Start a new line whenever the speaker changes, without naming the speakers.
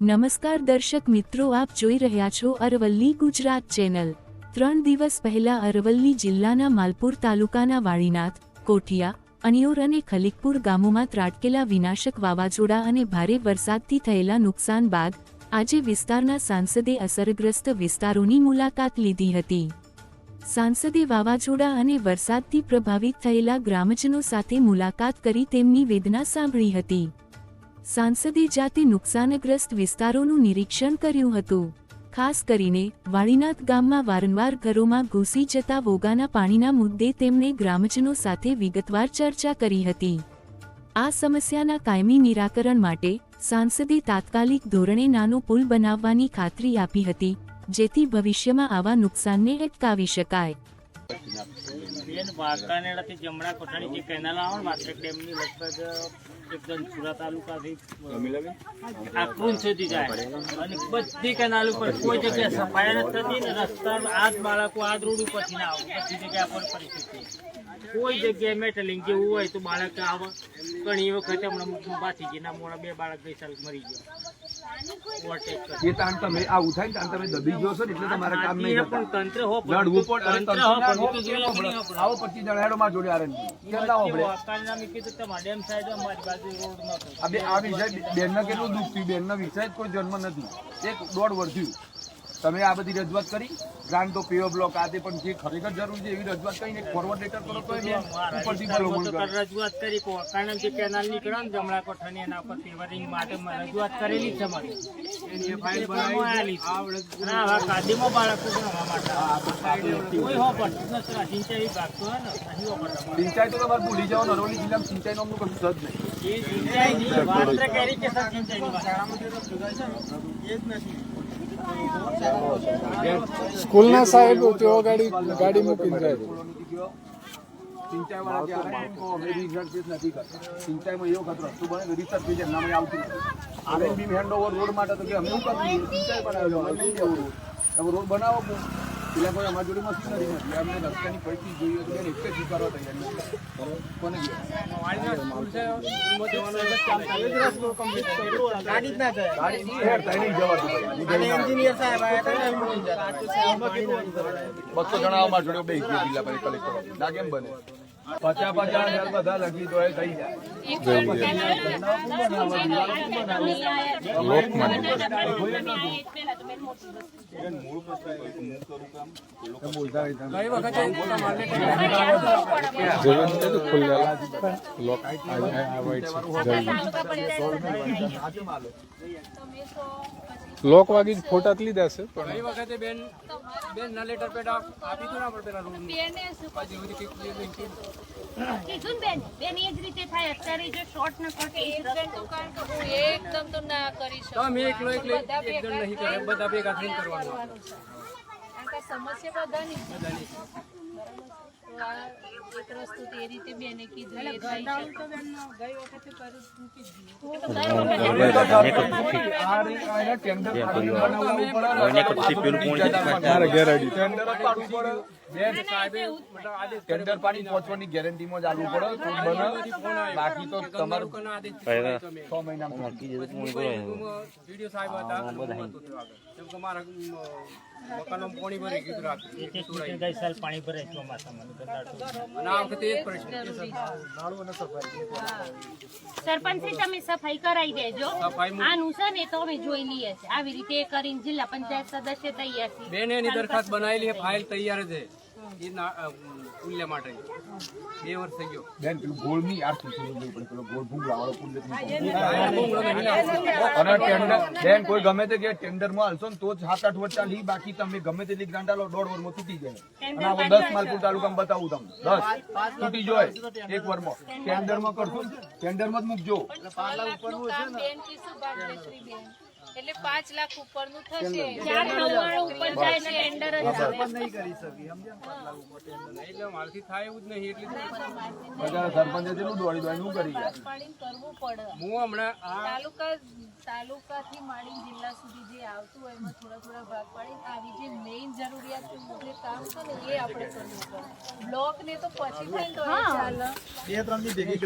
નમસ્કાર દર્શક મિત્રો, આપ જોઈ રહ્યા છો અરવલ્લી ગુજરાત ચેનલ. ત્રણ દિવસ પહેલા અરવલ્લી જિલ્લાના માલપુર તાલુકાના વાળીનાથ, કોઠિયા, અનિયોર અને ખલીકપુર ગામોમાં ત્રાટકેલા વિનાશક વાવાઝોડા અને ભારે વરસાદથી થયેલા નુકસાન બાદ આજે વિસ્તારના સાંસદે અસરગ્રસ્ત વિસ્તારોની મુલાકાત લીધી હતી. સાંસદે વાવાઝોડા અને વરસાદથી પ્રભાવિત થયેલા ગ્રામજનો સાથે મુલાકાત કરી તેમની વેદના સાંભળી હતી. સાંસદે જાતે નુકસાનગ્રસ્ત વિસ્તારોનું નિરીક્ષણ કર્યું હતું. ખાસ કરીને વાળીનાથ ગામમાં વારંવાર ઘરોમાં ઘૂસી જતા વોગાના પાણીના મુદ્દે તેમણે ગ્રામજનો સાથે વિગતવાર ચર્ચા કરી હતી. આ સમસ્યાના કાયમી નિરાકરણ માટે સાંસદે તાત્કાલિક ધોરણે નાનો પુલ બનાવવાની ખાતરી આપી હતી, જેથી ભવિષ્યમાં આવા નુકસાનને અટકાવી શકાય.
બેન વાંકાનેડાથી જમણા કોઠાની જે કેનાલ આવે ને વાત્રક ડેમની લગભગ એકદમ સુરત તાલુકાથી આખું સુધી જાય. અને બધી કેનાલ ઉપર કોઈ જગ્યાએ સફાઈ નથી થતી ને રસ્તા આ જ બાળકો આ જ રોડ ઉપરથી ના આવે. બધી જગ્યા પર પરિસ્થિતિ. કોઈ જગ્યાએ મેટલિંગ જેવું હોય તો બાળક આવે. ઘણી વખત હમણાં ના મોડા બે બાળક ગઈ સાલ મરી ગયા. ઓવરટેક
તાણ તમે આવું થાય તાણ તમે દબી ગયો છો એટલે તમારે કામ નહીં
પણ તંત્ર હો તંત્ર હો પણ
તંત્ર આવો પચીસ જણા હેડો માં જોડે
આરંભ નતો.
આ વિષય બેનને કેટલું દુઃખ થયું? બેનનો વિષય કોઈ જન્મ નથી. એક દોઢ વર્ષ થયું. તમે આ બધી રજૂઆત કરી? ગ્રાન્ટ તો પીઓ બ્લોક આ પણ જે ખરેખર જરૂર છે એવી રજૂઆત કરીને ફોરવર્ડ લેટર કરો તો ઉપરથી
રજૂઆત કરી કો કારણ જે કેનાલ નીકળ્યો ને જમણા કોઠાની એના પર પેવરિંગ માટે રજૂઆત કરેલી છે મારી. ના સિંચાઈ તો ને
તમારે ભૂલી જાઓ ને જિલ્લામાં સિંચાઈ નામનું કશું જ નહીં.
જ
સ્કૂલના સાહેબ તેઓ ગાડી ગાડી મૂકીને જાય
સિંચાઈ વાળા અમે રિઝલ્ટ નથી કરતા. સિંચાઈમાં એવો ખતરો બને? રિસર્ચ આને બી હેન્ડ ઓવર રોડ માટે તો કે અમે શું કરવું સિંચાઈ બનાવ્યો રોડ બનાવો પેલા કોઈ અમારી જોડે મશીનરી નથી અમને રસ્તાની પરિસ્થિતિ જોઈએ તો એક જ સ્વીકારવા તૈયાર નથી. બરોબર? કોને કહે? ગાડી નહીં હેરતા, એ નહીં જવાતું બસો જણા અમારા જોડે બે જિલ્લા પંચાયત કલેક્ટર. ના કેમ બને? પચાસ પચાસ હજાર બધા લગી તો એ થઈ જાય
જોયું નથી તો ખુલ્લેલા લોક આ બેન આ વાઈટ છે જલ્દી લોક વાગી જ ફોટા જ લીધા છે પણ
કીધું ને બેન બેન એ જ રીતે થાય. અત્યારે જો શોર્ટ ન કટ એકદમ તો ના કરી શકું. તમે એકલો એકલો એકદમ નહીં કરે બધા ભેગા થઈને કરવાનું. કારણ કે સમસ્યા બધાની છે. તો આ એક રસ્તો તે રીતે બેને કીધું એ થઈ શકે. તો ગઈ વખતે
ટેન્ડર પાડવું પડે. ટેન્ડર પાડી પહોંચવાની ગેરંટીમાં જ આલવું પડે. બાકી તો તમારું છ
પાણી
તમે સફાઈ કરાવી દેજો. આનું છે ને તો અમે જોઈ લઈએ છે આવી રીતે કરીને જિલ્લા પંચાયત સદસ્ય તૈયાર છે.
બેન એની દરખાસ્ત બનાવેલી ફાઇલ તૈયાર છે. એ ના માટે. બે વર્ષ થઈ ગયો.
બેન પેલું ગોળની યાર પૂછવું જોઈએ પડે પેલો ગોળ ભૂંગળા વાળો પુલ્લે અને ટેન્ડર બેન કોઈ ગમે તે ગયા ટેન્ડરમાં હલશો ને તો જ સાત આઠ વર્ષ ચાલી બાકી તમે ગમે તેટલી ગ્રાન્ટ આલો દોઢ વર્ષમાં તૂટી જાય. અને આપણે દસ માલપુર તાલુકામાં બતાવું તમને. દસ. તૂટી જાય. એક વર્ષમાં ટેન્ડરમાં કરશો ને ટેન્ડરમાં જ મૂકજો.
એટલે પાંચ લાખ ઉપરનું થશે. ચાર નવ્વાણું ઉપર જાય ને ટેન્ડર જ
એટલે મારથી થાય એવું જ નહીં એટલે
બધા સરપંચે જેટલું દોડી દોડી નું કરી
કરવું પડે.
હું હમણાં આ
તાલુકા થી માંડી જિલ્લા સુધી જે આવતું હોય એમાં થોડા થોડા ભાગ પાડી આવી જે મેઇન જરૂરિયાત જે કામ છે ને એ આપણે કરવું પડે. બ્લોક ને તો પછી થાય બે ત્રણની ચાલે